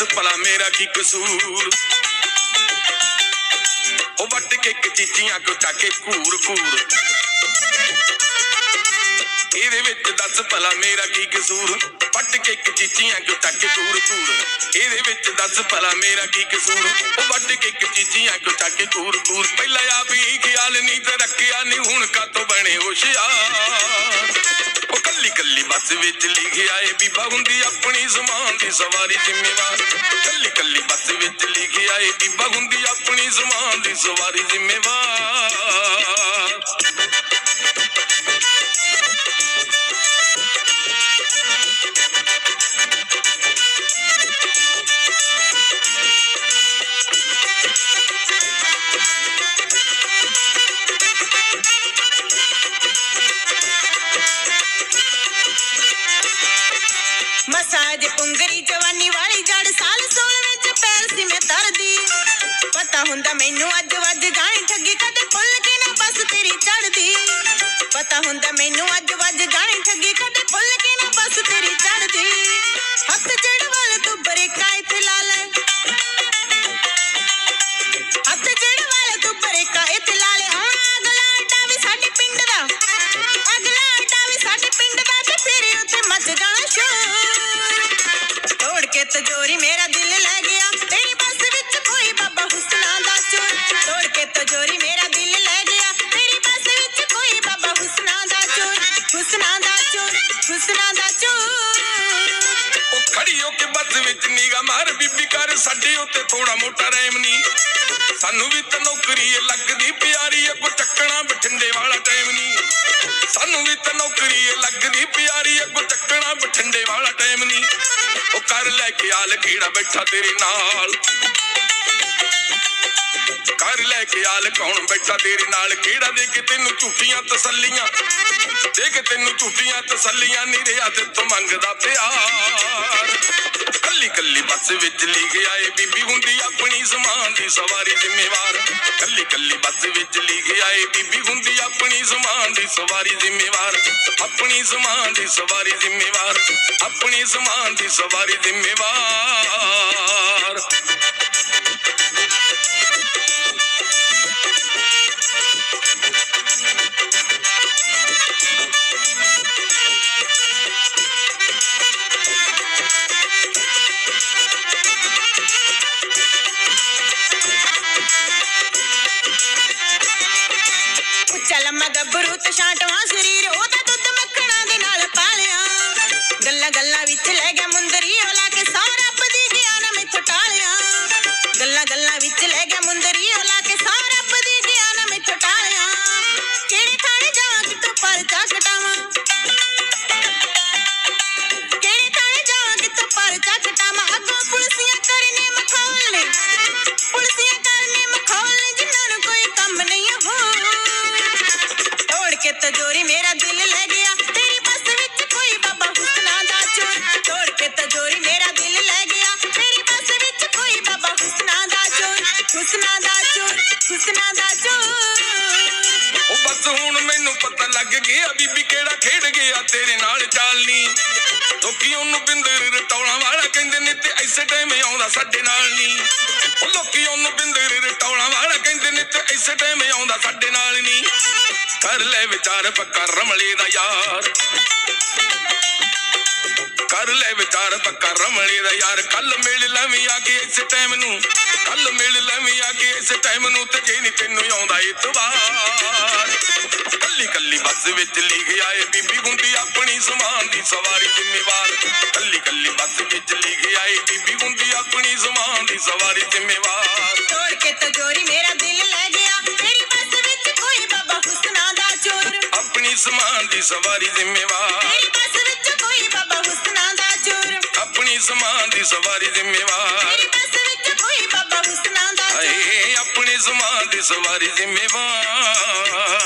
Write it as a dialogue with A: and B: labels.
A: ਦੱਸ ਭਲਾ ਮੇਰਾ ਕੀ ਕਸੂਰ? ਉਹ ਵੱਟ ਕੇ ਕਚੀਚੀਆਂ ਕੋ ਚੱਕੇ ਕੂਰ ਕੂਰ ਇਹਦੇ ਵਿੱਚ ਦੱਸ ਭਲਾ ਮੇਰਾ ਕੀ ਕਸੂਰ? ਵੱਟ ਕੇ ਕਚੀਚੀਆਂ ਕੋ ਚੱਕੇ ਕੂਰ ਕੂਰ ਇਹਦੇ ਵਿੱਚ ਦੱਸ ਭਲਾ ਮੇਰਾ ਕੀ ਕਸੂਰ? ਉਹ ਵੱਟ ਕੇ ਕਚੀਚੀਆਂ ਕੋ ਚੱਕੇ ਕੂਰ ਕੂਰ ਪਹਿਲਾਂ ਆਪ ਹੀ ਖਿਆਲ ਨਹੀਂ ਤੇ ਰੱਖਿਆ ਨਹੀਂ ਹੁਣ ਕਾਤੋਂ ਬਣੇ ਹੋਸ਼ਿਆਰ। ਕੱਲੀ ਕੱਲੀ ਬੱਸ ਵਿੱਚ ਲਿਖਿਆ ਏ ਬੀਬਾ ਹੁੰਦੀ ਆਪਣੀ ਜ਼ਮਾਨ ਦੀ ਸਵਾਰੀ ਜ਼ਿੰਮੇਵਾਰ। ਕੱਲੀ ਕੱਲੀ ਬੱਸ ਵਿੱਚ ਲਿਖਿਆ ਏ ਬੀਬਾ ਹੁੰਦੀ ਆਪਣੀ ਜ਼ਮਾਨ ਦੀ ਸਵਾਰੀ ਜ਼ਿੰਮੇਵਾਰ।
B: ਹੁੰਦਾ ਮੈਨੂੰ ਅੱਜ ਵੱਜ ਜਾਣੀ ਠੱਗੀ, ਕਦੇ ਭੁੱਲ ਕੇ ਨਾ ਬਸ ਤੇਰੀ ਚੜਦੀ ਪਤਾ ਹੁੰਦਾ ਮੈਨੂੰ ਅੱਜ ਵਿੱਚ
A: ਨੀਗਾ ਮਾਰ ਬੀਬੀ ਕਰ ਸਾਡੇ, ਉੱਤੇ ਥੋੜਾ ਮੋਟਾ ਰਹਿਮ ਨਹੀਂ ਸਾਨੂੰ ਵੀ ਤਾਂ ਨੌਕਰੀ ਲੱਗਦੀ, ਪਿਆਰੀ ਅੱਗੋ ਚੱਕਣਾ ਬਠਿੰਡੇ ਵਾਲਾ ਟਾਈਮ ਨਹੀਂ ਸਾਨੂੰ ਵੀ ਤਾਂ ਨੌਕਰੀ ਲੱਗਦੀ, ਪਿਆਰੀ ਅੱਗੋ ਚੱਕਣਾ ਬਠਿੰਡੇ ਵਾਲਾ ਟਾਈਮ ਨਹੀਂ ਉਹ ਕਰ ਲੈ ਕੇ ਆਲ ਕਿਹੜਾ ਬੈਠਾ ਤੇਰੇ ਨਾਲ। ਕਰ ਲੈ ਕੇ ਆਲ ਕੌਣ ਬੈਠਾ ਤੇਰੇ ਨਾਲ? ਕਿਹੜਾ ਦੇ ਕੇ ਤੈਨੂੰ ਝੂਠੀਆਂ ਤਸੱਲੀਆਂ, ਦੇ ਕੇ ਤੈਨੂੰ ਝੂਠੀਆਂ ਤਸੱਲੀਆਂ ਨਹੀਂ ਰਿਹਾ ਤੇ ਤੂੰ ਮੰਗਦਾ ਪਿਆਰ। ਕੱਲੀ ਕੱਲੀ ਬੱਸ ਵਿੱਚ ਲਿਖਿਆ ਏ ਬੀਬੀ ਹੁੰਦੀ ਆਪਣੀ ਸਮਾਨ ਦੀ ਸਵਾਰੀ ਜ਼ਿੰਮੇਵਾਰ। ਕੱਲੀ ਕੱਲੀ ਬੱਸ ਵਿੱਚ ਲਿਖਿਆ ਏ ਬੀਬੀ ਹੁੰਦੀ ਆਪਣੀ ਸਮਾਨ ਦੀ ਸਵਾਰੀ ਜ਼ਿੰਮੇਵਾਰ। ਆਪਣੀ ਸਮਾਨ ਦੀ ਸਵਾਰੀ ਜ਼ਿੰਮੇਵਾਰ। ਆਪਣੀ ਸਮਾਨ ਦੀ ਸਵਾਰੀ ਜ਼ਿੰਮੇਵਾਰ।
B: போட்டு சாட்டவா சரி ਬਸ
A: ਹੁਣ ਮੈਨੂੰ ਪਤਾ ਲੱਗ ਗਿਆ ਬੀਬੀ ਕਿਹੜਾ ਖੇਡ ਗਿਆ ਤੇਰੇ ਨਾਲ ਚਾਲਨੀ। ਲੋਕੀ ਉਹਨੂੰ ਬਿੰਦਰ ਰਟੌਲਾਂ ਵਾਲਾ ਕਹਿੰਦੇ ਨੇ ਤੇ ਐਸੇ ਟਾਈਮ ਆਉਂਦਾ ਸਾਡੇ ਨਾਲ ਨਹੀਂ ਉਹ ਲੋਕੀ ਉਹਨੂੰ ਬਿੰਦਰ ਰਟੌਲਾਂ ਵਾਲਾ ਕਹਿੰਦੇ ਨੇ ਤੇ ਐਸੇ ਟਾਈਮ ਆਉਂਦਾ ਸਾਡੇ ਨਾਲ ਨਹੀਂ ਕਰ ਲੈ ਵਿਚਾਰ ਪੱਕਾ ਰਮਲੇ ਦਾ ਯਾਰ। ਕਰ ਲੈ ਵਿਚਾਰ ਪੱਕਾ ਰਮਲੇ ਦਾ ਯਾਰ ਕੱਲ ਮਿਲ ਲਵੀਂ ਆ ਕੇ ਇਸ ਟਾਈਮ ਨੂੰ। ਕੱਲ ਮਿਲ ਲਵੀਂ ਆ ਕੇ ਇਸ ਟਾਈਮ ਨੂੰ ਤੇ ਜੇ ਨਹੀਂ ਤੈਨੂੰ ਆਉਂਦਾ ਇਤਵਾਰ। ਕੱਲੀ ਕੱਲੀ ਬੱਸ ਵਿੱਚ ਲਿਖਿਆ ਏ ਬੀਬੀ ਹੁੰਦੀ ਆਪਣੀ ਜ਼ਮਾਨ ਦੀ ਸਵਾਰੀ ਜ਼ਿੰਮੇਵਾਰ। ਕੱਲੀ ਕੱਲੀ ਬੱਸ ਵਿੱਚ ਲਿਖਿਆ ਏ ਬੀਬੀ ਹੁੰਦੀ ਆਪਣੀ ਜ਼ਮਾਨ ਦੀ ਸਵਾਰੀ ਜ਼ਿੰਮੇਵਾਰ।
B: ਤੋੜ ਕੇ ਤਜੋਰੀ ਮੇਰਾ ਦਿਲ ਲੈ ਗਿਆ। ਤੇਰੀ ਬੱਸ ਵਿੱਚ ਕੋਈ ਬਾਬਾ ਹੁਸਨਾ ਦਾ ਚੋਰ।
A: ਆਪਣੀ ਜ਼ਮਾਨ ਦੀ ਸਵਾਰੀ ਜ਼ਿੰਮੇਵਾਰ। ਜ਼ਮਾਨ ਦੀ ਸਵਾਰੀ ਜ਼ਿੰਮੇਵਾਰ। ਆਪਣੀ ਜ਼ਮਾਨ ਦੀ ਸਵਾਰੀ ਜ਼ਿੰਮੇਵਾਰ।